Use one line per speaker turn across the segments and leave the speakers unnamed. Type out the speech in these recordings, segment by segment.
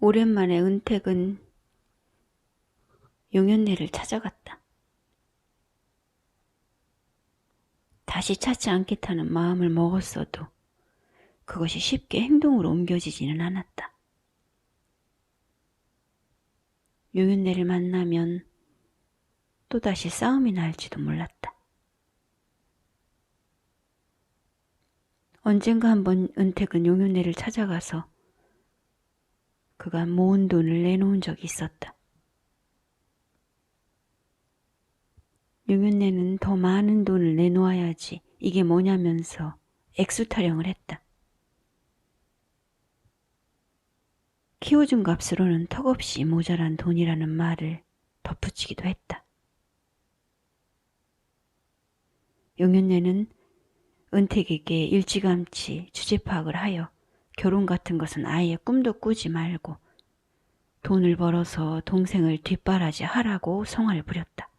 오랜만에 은택은 용연내를 찾아갔다. 다시 찾지 않겠다는 마음을 먹었어도 그것이 쉽게 행동으로 옮겨지지는 않았다. 용연내를 만나면 또다시 싸움이 날지도 몰랐다. 언젠가 한번 은택은 용연내를 찾아가서 그가 모은 돈을 내놓은 적이 있었다. 용연내는 더 많은 돈을 내놓아야지 이게 뭐냐면서 액수 타령을 했다. 키워준 값으로는 턱없이 모자란 돈이라는 말을 덧붙이기도 했다. 용연내는 은택에게 일찌감치 주제 파악을 하여 결혼 같은 것은 아예 꿈도 꾸지 말고 돈을 벌어서 동생을 뒷바라지 하라고 성화를 부렸다.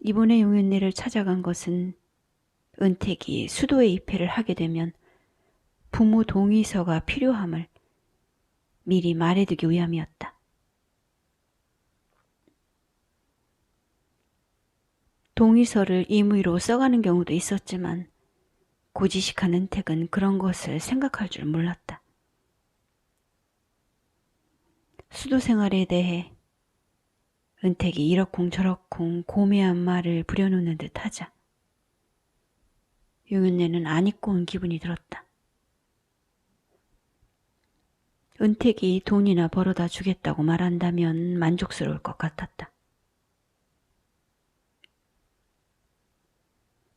이번에 용연내를 찾아간 것은 은택이 수도에 입회를 하게 되면 부모 동의서가 필요함을 미리 말해두기 위함이었다. 동의서를 임의로 써가는 경우도 있었지만 고지식한 은택은 그런 것을 생각할 줄 몰랐다. 수도 생활에 대해 은택이 이러쿵 저러쿵 고매한 말을 부려놓는 듯 하자 용윤네는 안 입고 온 기분이 들었다. 은택이 돈이나 벌어다 주겠다고 말한다면 만족스러울 것 같았다.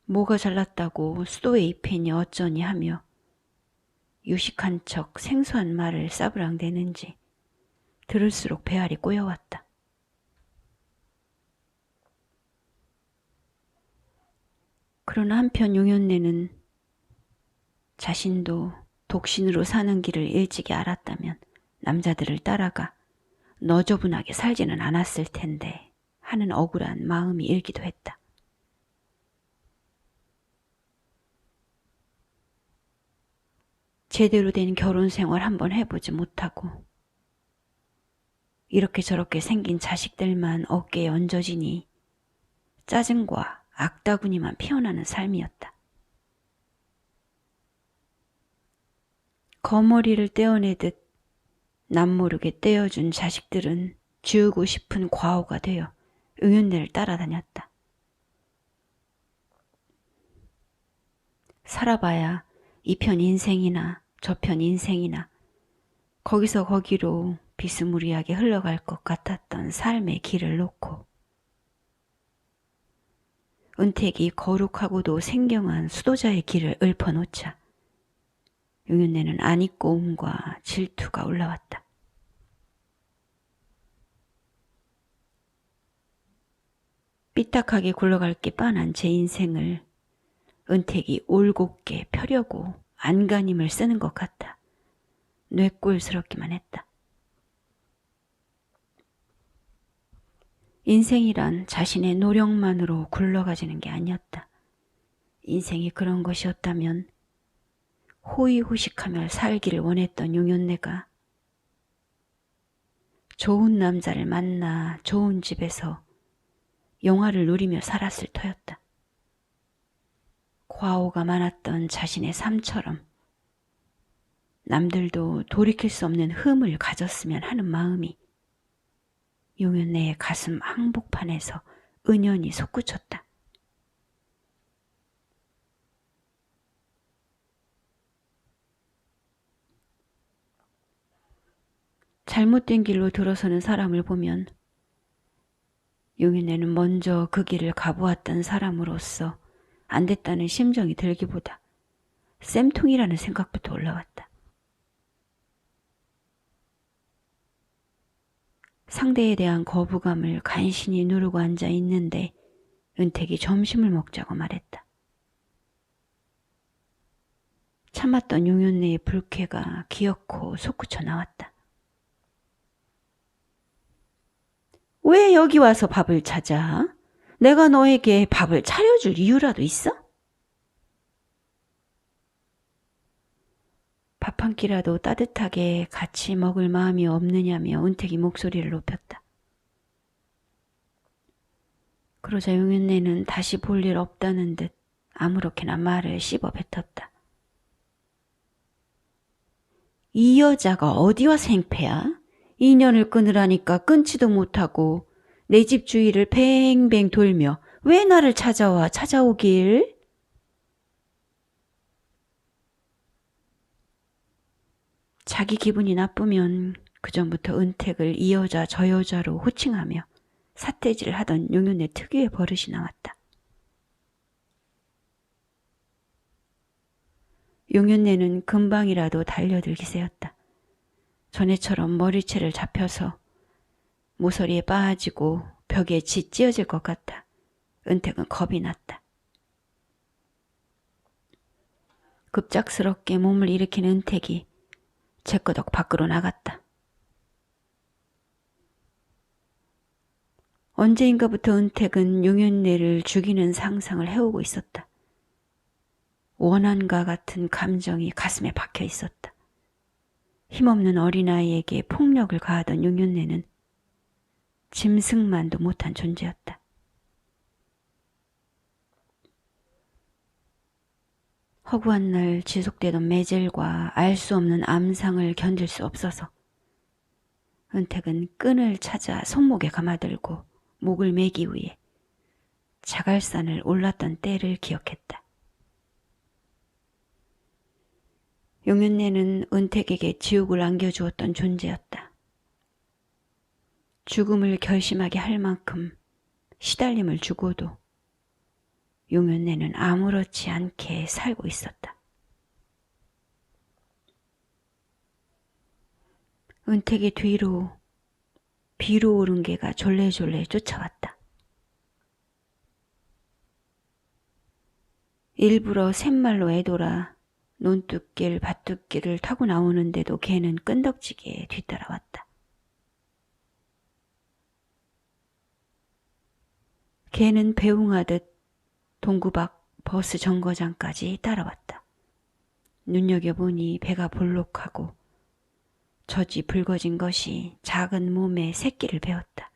뭐가 잘났다고 수도에 입히니 어쩌니 하며 유식한 척 생소한 말을 싸부랑대는지 들을수록 배알이 꼬여왔다. 그러나 한편 용연내는 자신도 독신으로 사는 길을 일찍이 알았다면 남자들을 따라가 너저분하게 살지는 않았을 텐데 하는 억울한 마음이 일기도 했다. 제대로 된 결혼 생활 한번 해보지 못하고 이렇게 저렇게 생긴 자식들만 어깨에 얹어지니 짜증과 악다구니만 피어나는 삶이었다. 거머리를 떼어내듯 남모르게 떼어준 자식들은 지우고 싶은 과오가 되어 응윤대를 따라다녔다. 살아봐야 이편 인생이나 저편 인생이나 거기서 거기로 비스무리하게 흘러갈 것 같았던 삶의 길을 놓고 은택이 거룩하고도 생경한 수도자의 길을 읊어놓자 용윤네는 안입고움과 질투가 올라왔다. 삐딱하게 굴러갈 게 뻔한 제 인생을 은택이 올곧게 펴려고 안간힘을 쓰는 것 같아 뇌꼴스럽기만 했다. 인생이란 자신의 노력만으로 굴러가지는 게 아니었다. 인생이 그런 것이었다면 호의호식하며 살기를 원했던 용연내가 좋은 남자를 만나 좋은 집에서 영화를 누리며 살았을 터였다. 과오가 많았던 자신의 삶처럼 남들도 돌이킬 수 없는 흠을 가졌으면 하는 마음이 용연내의 가슴 항복판에서 은연히 솟구쳤다. 잘못된 길로 들어서는 사람을 보면 용인에는 먼저 그 길을 가보았던 사람으로서 안 됐다는 심정이 들기보다 쌤통이라는 생각부터 올라왔다. 상대에 대한 거부감을 간신히 누르고 앉아 있는데 은택이 점심을 먹자고 말했다. 참았던 용연내의 불쾌가 기어코 솟구쳐 나왔다. 왜 여기 와서 밥을 찾아? 내가 너에게 밥을 차려줄 이유라도 있어? 밥 한 끼라도 따뜻하게 같이 먹을 마음이 없느냐며 은택이 목소리를 높였다. 그러자 용현내는 다시 볼 일 없다는 듯 아무렇게나 말을 씹어 뱉었다. 이 여자가 어디와 생패야? 인연을 끊으라니까 끊지도 못하고 내 집 주위를 뱅뱅 돌며 왜 나를 찾아와 찾아오길? 자기 기분이 나쁘면 그전부터 은택을 이 여자 저 여자로 호칭하며 사태질을 하던 용윤의 특유의 버릇이 나왔다. 용윤네는 금방이라도 달려들 기세였다. 전에처럼 머리채를 잡혀서 모서리에 빠지고 벽에 지 찢어질 것 같다. 은택은 겁이 났다. 급작스럽게 몸을 일으킨 은택이 제꺼덕 밖으로 나갔다. 언제인가부터 은택은 용현내를 죽이는 상상을 해오고 있었다. 원한과 같은 감정이 가슴에 박혀 있었다. 힘없는 어린아이에게 폭력을 가하던 용현내는 짐승만도 못한 존재였다. 허구한 날 지속되던 매질과 알 수 없는 암상을 견딜 수 없어서 은택은 끈을 찾아 손목에 감아들고 목을 매기 위해 자갈산을 올랐던 때를 기억했다. 용윤네는 은택에게 지옥을 안겨주었던 존재였다. 죽음을 결심하게 할 만큼 시달림을 주고도 용윤네는 아무렇지 않게 살고 있었다. 은택의 뒤로 비로 오른 개가 졸래졸래 쫓아왔다. 일부러 샘말로 애돌아 논뚝길, 밭뚝길을 타고 나오는데도 개는 끈덕지게 뒤따라왔다. 개는 배웅하듯 동구 밖 버스 정거장까지 따라왔다. 눈여겨보니 배가 볼록하고 젖이 붉어진 것이 작은 몸에 새끼를 베었다.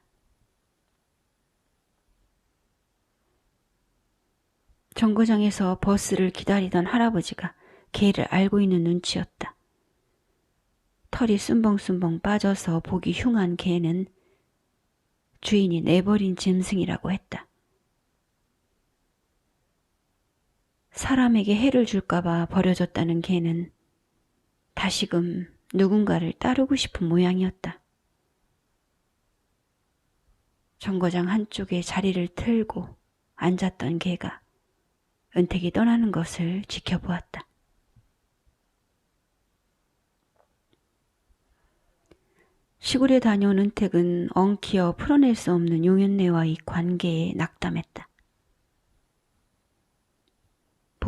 정거장에서 버스를 기다리던 할아버지가 개를 알고 있는 눈치였다. 털이 순벙순벙 빠져서 보기 흉한 개는 주인이 내버린 짐승이라고 했다. 사람에게 해를 줄까봐 버려졌다는 개는 다시금 누군가를 따르고 싶은 모양이었다. 정거장 한쪽에 자리를 틀고 앉았던 개가 은택이 떠나는 것을 지켜보았다. 시골에 다녀온 은택은 엉키어 풀어낼 수 없는 용연내와의 관계에 낙담했다.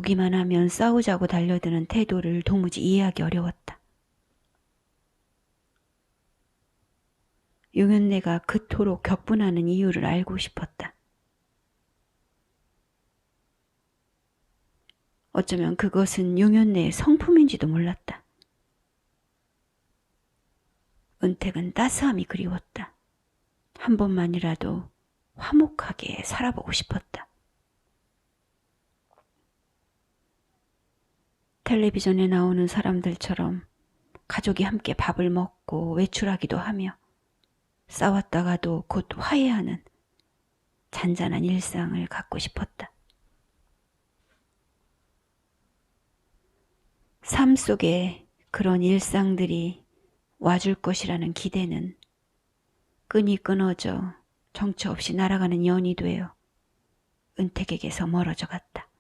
보기만 하면 싸우자고 달려드는 태도를 도무지 이해하기 어려웠다. 용연내가 그토록 격분하는 이유를 알고 싶었다. 어쩌면 그것은 용연내의 성품인지도 몰랐다. 은택은 따스함이 그리웠다. 한 번만이라도 화목하게 살아보고 싶었다. 텔레비전에 나오는 사람들처럼 가족이 함께 밥을 먹고 외출하기도 하며 싸웠다가도 곧 화해하는 잔잔한 일상을 갖고 싶었다. 삶 속에 그런 일상들이 와줄 것이라는 기대는 끈이 끊어져 정처 없이 날아가는 연이 되어 은택에게서 멀어져 갔다.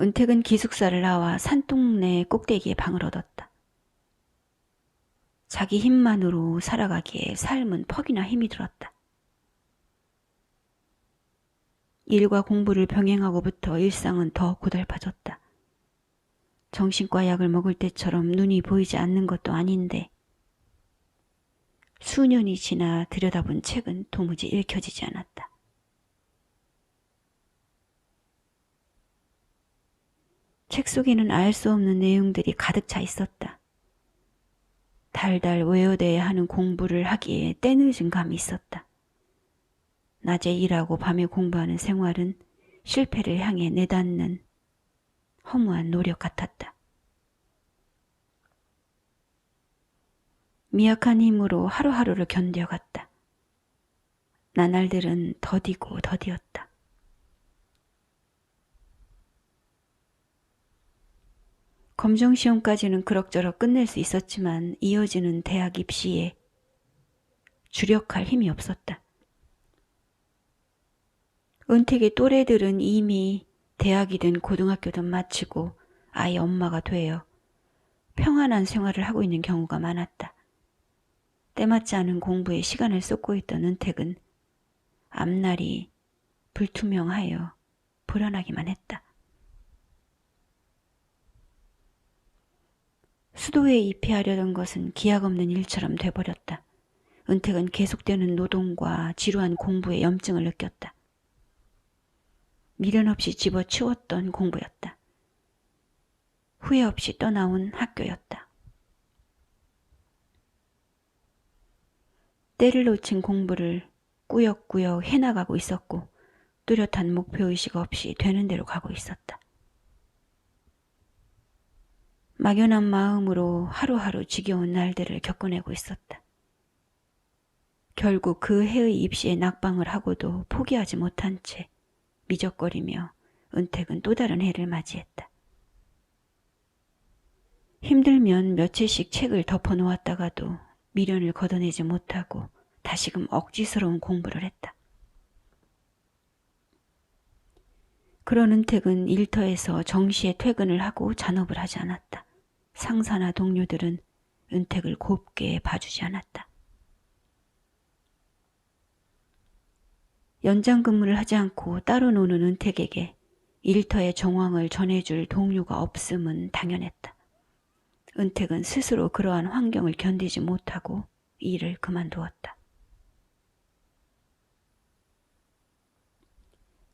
은택은 기숙사를 나와 산동네 꼭대기에 방을 얻었다. 자기 힘만으로 살아가기에 삶은 퍽이나 힘이 들었다. 일과 공부를 병행하고부터 일상은 더 고달파졌다. 정신과 약을 먹을 때처럼 눈이 보이지 않는 것도 아닌데 수년이 지나 들여다본 책은 도무지 읽혀지지 않았다. 책 속에는 알 수 없는 내용들이 가득 차 있었다. 달달 외워대야 하는 공부를 하기에 때늦은 감이 있었다. 낮에 일하고 밤에 공부하는 생활은 실패를 향해 내닫는 허무한 노력 같았다. 미약한 힘으로 하루하루를 견뎌갔다. 나날들은 더디고 더디었다. 검정시험까지는 그럭저럭 끝낼 수 있었지만 이어지는 대학 입시에 주력할 힘이 없었다. 은택의 또래들은 이미 대학이든 고등학교든 마치고 아이 엄마가 되어 평안한 생활을 하고 있는 경우가 많았다. 때맞지 않은 공부에 시간을 쏟고 있던 은택은 앞날이 불투명하여 불안하기만 했다. 수도에 입회하려던 것은 기약 없는 일처럼 돼버렸다. 은택은 계속되는 노동과 지루한 공부에 염증을 느꼈다. 미련 없이 집어치웠던 공부였다. 후회 없이 떠나온 학교였다. 때를 놓친 공부를 꾸역꾸역 해나가고 있었고 뚜렷한 목표의식 없이 되는 대로 가고 있었다. 막연한 마음으로 하루하루 지겨운 날들을 겪어내고 있었다. 결국 그 해의 입시에 낙방을 하고도 포기하지 못한 채 미적거리며 은택은 또 다른 해를 맞이했다. 힘들면 며칠씩 책을 덮어 놓았다가도 미련을 걷어내지 못하고 다시금 억지스러운 공부를 했다. 그런 은택은 일터에서 정시에 퇴근을 하고 잔업을 하지 않았다. 상사나 동료들은 은택을 곱게 봐주지 않았다. 연장 근무를 하지 않고 따로 노는 은택에게 일터의 정황을 전해줄 동료가 없음은 당연했다. 은택은 스스로 그러한 환경을 견디지 못하고 일을 그만두었다.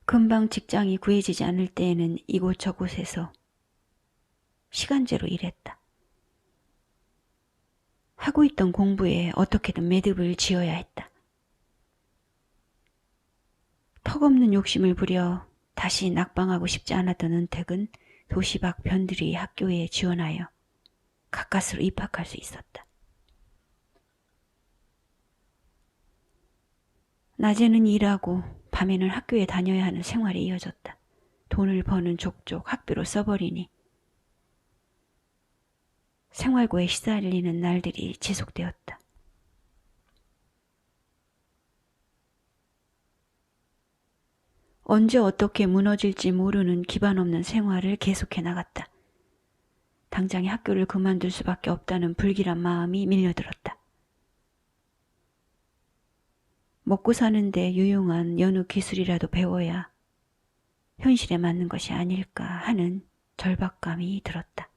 금방 직장이 구해지지 않을 때에는 이곳저곳에서 시간제로 일했다. 하고 있던 공부에 어떻게든 매듭을 지어야 했다. 턱없는 욕심을 부려 다시 낙방하고 싶지 않았던 은택은 도시 밖 변두리 학교에 지원하여 가까스로 입학할 수 있었다. 낮에는 일하고 밤에는 학교에 다녀야 하는 생활이 이어졌다. 돈을 버는 족족 학비로 써버리니 생활고에 시달리는 날들이 지속되었다. 언제 어떻게 무너질지 모르는 기반 없는 생활을 계속해 나갔다. 당장에 학교를 그만둘 수밖에 없다는 불길한 마음이 밀려들었다. 먹고 사는데 유용한 여느 기술이라도 배워야 현실에 맞는 것이 아닐까 하는 절박감이 들었다.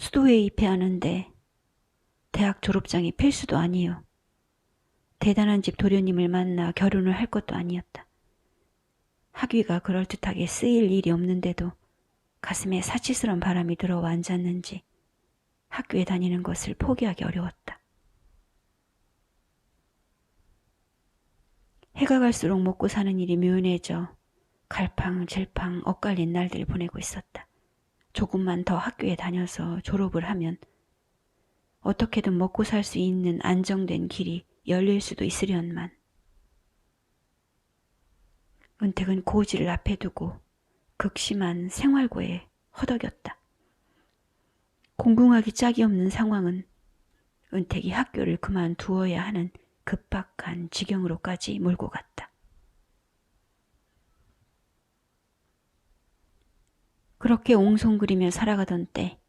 수도에 입회하는데 대학 졸업장이 필수도 아니요. 대단한 집 도련님을 만나 결혼을 할 것도 아니었다. 학위가 그럴듯하게 쓰일 일이 없는데도 가슴에 사치스런 바람이 들어와 앉았는지 학교에 다니는 것을 포기하기 어려웠다. 해가 갈수록 먹고 사는 일이 묘연해져 갈팡질팡 엇갈린 날들을 보내고 있었다. 조금만 더 학교에 다녀서 졸업을 하면 어떻게든 먹고 살 수 있는 안정된 길이 열릴 수도 있으련만 은택은 고지를 앞에 두고 극심한 생활고에 허덕였다. 공공하기 짝이 없는 상황은 은택이 학교를 그만두어야 하는 급박한 지경으로까지 몰고 갔다. 그렇게 옹송그리며 살아가던 때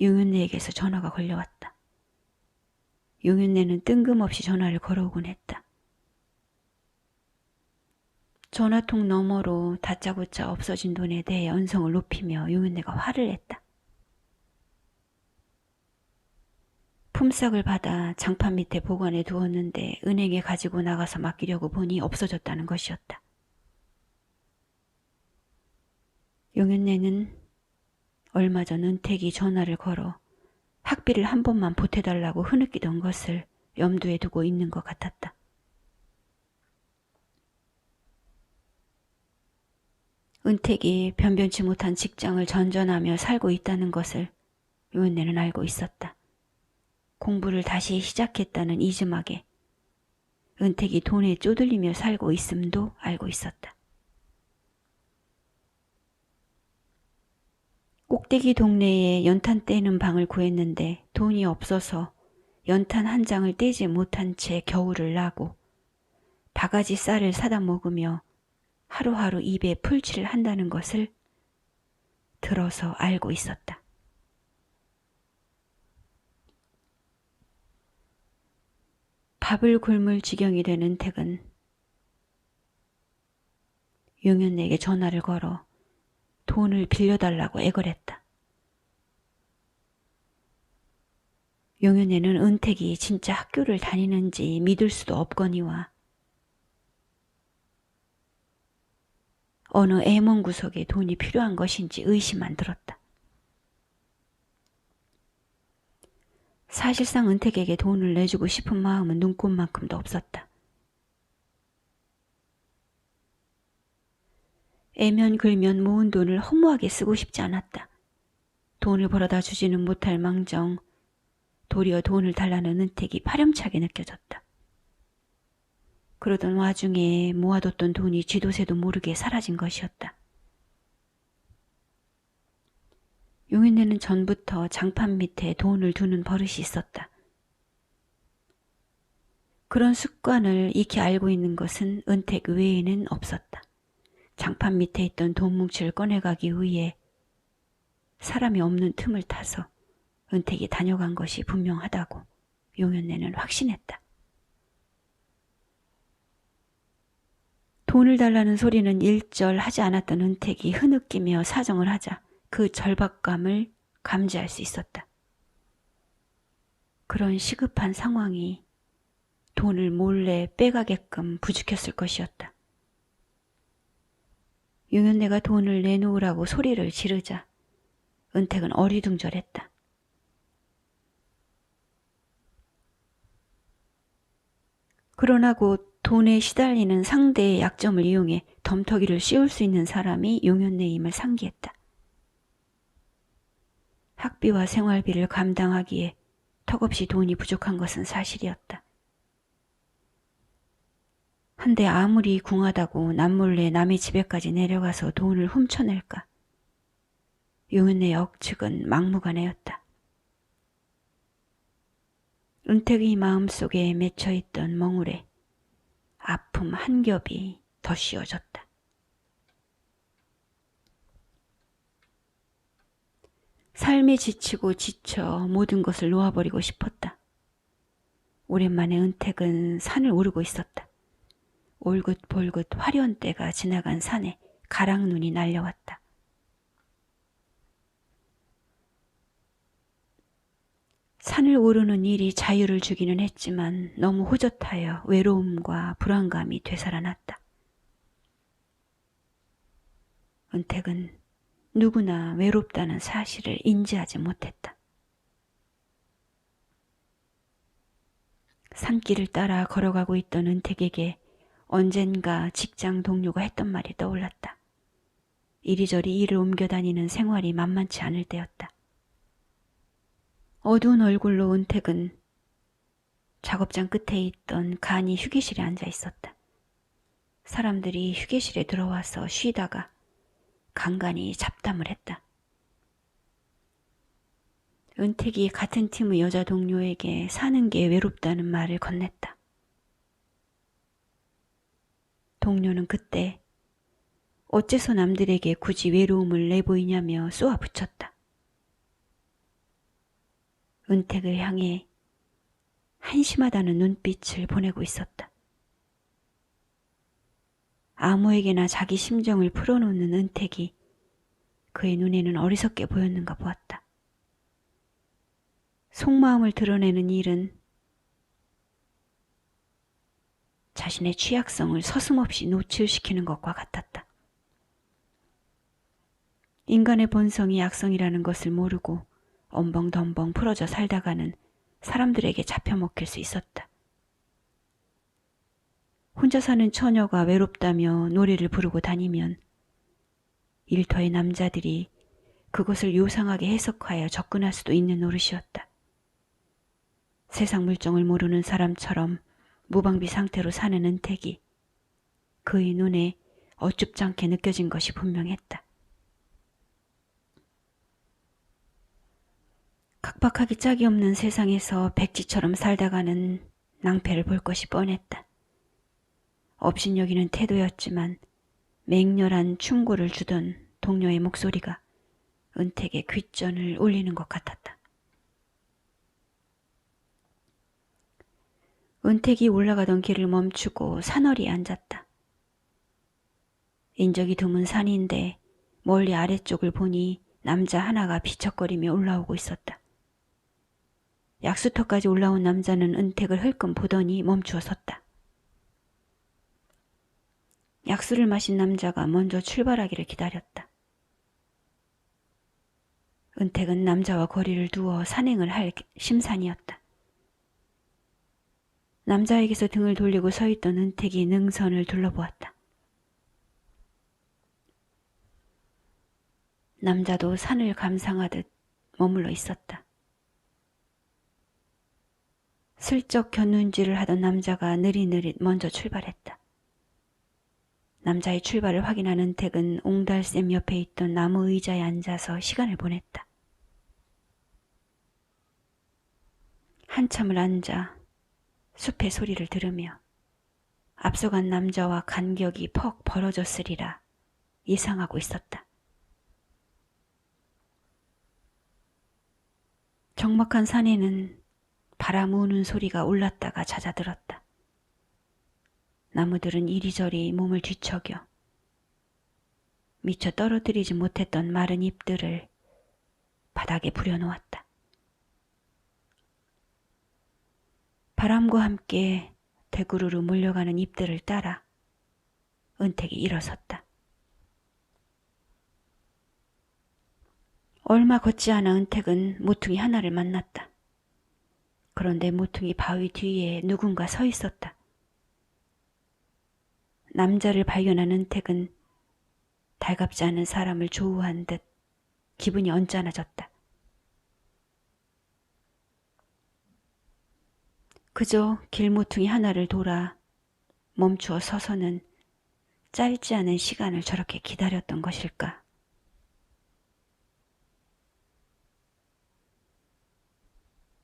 용윤네에게서 전화가 걸려왔다. 용윤네는 뜬금없이 전화를 걸어오곤 했다. 전화통 너머로 다짜고짜 없어진 돈에 대해 언성을 높이며 용윤네가 화를 냈다. 품삯을 받아 장판 밑에 보관해 두었는데 은행에 가지고 나가서 맡기려고 보니 없어졌다는 것이었다. 용현내는 얼마 전 은택이 전화를 걸어 학비를 한 번만 보태달라고 흐느끼던 것을 염두에 두고 있는 것 같았다. 은택이 변변치 못한 직장을 전전하며 살고 있다는 것을 요은내는 알고 있었다. 공부를 다시 시작했다는 이즈막에 은택이 돈에 쪼들리며 살고 있음도 알고 있었다. 꼭대기 동네에 연탄 떼는 방을 구했는데 돈이 없어서 연탄 한 장을 떼지 못한 채 겨울을 나고 바가지 쌀을 사다 먹으며 하루하루 입에 풀칠을 한다는 것을 들어서 알고 있었다. 밥을 굶을 지경이 된 은택은 용현에게 전화를 걸어 돈을 빌려달라고 애걸했다. 용현에는 은택이 진짜 학교를 다니는지 믿을 수도 없거니와 어느 애먼 구석에 돈이 필요한 것인지 의심만 들었다. 사실상 은택에게 돈을 내주고 싶은 마음은 눈꽃만큼도 없었다. 애면 글면 모은 돈을 허무하게 쓰고 싶지 않았다. 돈을 벌어다 주지는 못할 망정 도리어 돈을 달라는 은택이 파렴차게 느껴졌다. 그러던 와중에 모아뒀던 돈이 쥐도새도 모르게 사라진 것이었다. 용인네는 전부터 장판 밑에 돈을 두는 버릇이 있었다. 그런 습관을 익히 알고 있는 것은 은택 외에는 없었다. 장판 밑에 있던 돈 뭉치를 꺼내가기 위해 사람이 없는 틈을 타서 은택이 다녀간 것이 분명하다고 용현내는 확신했다. 돈을 달라는 소리는 일절 하지 않았던 은택이 흐느끼며 사정을 하자 그 절박감을 감지할 수 있었다. 그런 시급한 상황이 돈을 몰래 빼가게끔 부죽혔을 것이었다. 용현내가 돈을 내놓으라고 소리를 지르자 은택은 어리둥절했다. 그러나 곧 돈에 시달리는 상대의 약점을 이용해 덤터기를 씌울 수 있는 사람이 용현내임을 상기했다. 학비와 생활비를 감당하기에 턱없이 돈이 부족한 것은 사실이었다. 한데 아무리 궁하다고 남몰래 남의 집에까지 내려가서 돈을 훔쳐낼까? 용은의 억측은 막무가내였다. 은택의 마음속에 맺혀있던 멍울에 아픔 한 겹이 더 씌워졌다. 삶에 지치고 지쳐 모든 것을 놓아버리고 싶었다. 오랜만에 은택은 산을 오르고 있었다. 올긋볼긋 화려한 때가 지나간 산에 가랑눈이 날려왔다. 산을 오르는 일이 자유를 주기는 했지만 너무 호젓하여 외로움과 불안감이 되살아났다. 은택은 누구나 외롭다는 사실을 인지하지 못했다. 산길을 따라 걸어가고 있던 은택에게 언젠가 직장 동료가 했던 말이 떠올랐다. 이리저리 일을 옮겨 다니는 생활이 만만치 않을 때였다. 어두운 얼굴로 은택은 작업장 끝에 있던 간이 휴게실에 앉아 있었다. 사람들이 휴게실에 들어와서 쉬다가 간간히 잡담을 했다. 은택이 같은 팀의 여자 동료에게 사는 게 외롭다는 말을 건넸다. 동료는 그때 어째서 남들에게 굳이 외로움을 내보이냐며 쏘아 붙였다. 은택을 향해 한심하다는 눈빛을 보내고 있었다. 아무에게나 자기 심정을 풀어놓는 은택이 그의 눈에는 어리석게 보였는가 보았다. 속마음을 드러내는 일은 자신의 취약성을 서슴없이 노출시키는 것과 같았다. 인간의 본성이 약성이라는 것을 모르고 엄벙덤벙 풀어져 살다가는 사람들에게 잡혀먹힐 수 있었다. 혼자 사는 처녀가 외롭다며 노래를 부르고 다니면 일터의 남자들이 그것을 요상하게 해석하여 접근할 수도 있는 노릇이었다. 세상 물정을 모르는 사람처럼 무방비 상태로 사는 은택이 그의 눈에 어쭙잖게 느껴진 것이 분명했다. 각박하기 짝이 없는 세상에서 백지처럼 살다가는 낭패를 볼 것이 뻔했다. 업신여기는 태도였지만 맹렬한 충고를 주던 동료의 목소리가 은택의 귓전을 울리는 것 같았다. 은택이 올라가던 길을 멈추고 산허리에 앉았다. 인적이 드문 산인데 멀리 아래쪽을 보니 남자 하나가 비척거리며 올라오고 있었다. 약수터까지 올라온 남자는 은택을 흘끔 보더니 멈추어 섰다. 약수를 마신 남자가 먼저 출발하기를 기다렸다. 은택은 남자와 거리를 두어 산행을 할 심산이었다. 남자에게서 등을 돌리고 서 있던 은택이 능선을 둘러보았다. 남자도 산을 감상하듯 머물러 있었다. 슬쩍 곁눈질을 하던 남자가 느릿느릿 먼저 출발했다. 남자의 출발을 확인한 은택은 옹달샘 옆에 있던 나무 의자에 앉아서 시간을 보냈다. 한참을 앉아 숲의 소리를 들으며 앞서간 남자와 간격이 퍽 벌어졌으리라 예상하고 있었다. 적막한 산에는 바람 우는 소리가 올랐다가 잦아들었다. 나무들은 이리저리 몸을 뒤척여 미처 떨어뜨리지 못했던 마른 잎들을 바닥에 부려놓았다. 바람과 함께 대구르르 몰려가는 잎들을 따라 은택이 일어섰다. 얼마 걷지 않아 은택은 모퉁이 하나를 만났다. 그런데 모퉁이 바위 뒤에 누군가 서 있었다. 남자를 발견한 은택은 달갑지 않은 사람을 조우한 듯 기분이 언짢아졌다. 그저 길모퉁이 하나를 돌아 멈추어 서서는 짧지 않은 시간을 저렇게 기다렸던 것일까?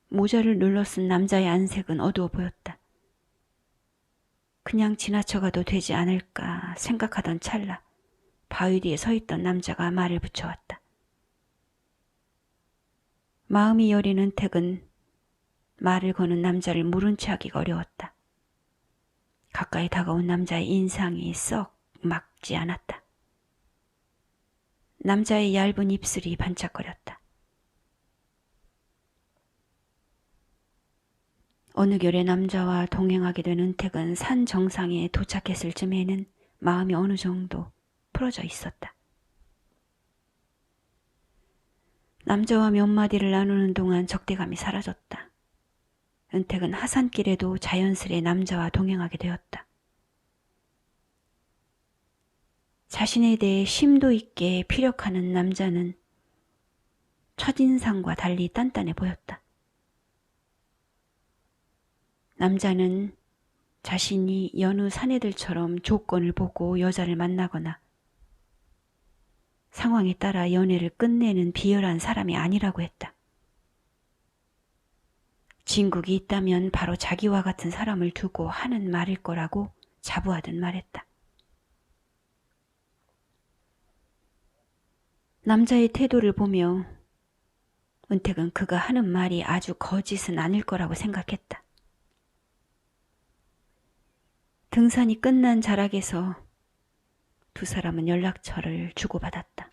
모자를 눌러 쓴 남자의 안색은 어두워 보였다. 그냥 지나쳐가도 되지 않을까 생각하던 찰나 바위 뒤에 서 있던 남자가 말을 붙여왔다. 마음이 여리는 택은 말을 거는 남자를 물은 채 하기가 어려웠다. 가까이 다가온 남자의 인상이 썩 막지 않았다. 남자의 얇은 입술이 반짝거렸다. 어느 결에 남자와 동행하게 된 은택은 산 정상에 도착했을 즈음에는 마음이 어느 정도 풀어져 있었다. 남자와 몇 마디를 나누는 동안 적대감이 사라졌다. 은택은 하산길에도 자연스레 남자와 동행하게 되었다. 자신에 대해 심도 있게 피력하는 남자는 첫인상과 달리 단단해 보였다. 남자는 자신이 여느 사내들처럼 조건을 보고 여자를 만나거나 상황에 따라 연애를 끝내는 비열한 사람이 아니라고 했다. 진국이 있다면 바로 자기와 같은 사람을 두고 하는 말일 거라고 자부하듯 말했다. 남자의 태도를 보며 은택은 그가 하는 말이 아주 거짓은 아닐 거라고 생각했다. 등산이 끝난 자락에서 두 사람은 연락처를 주고받았다.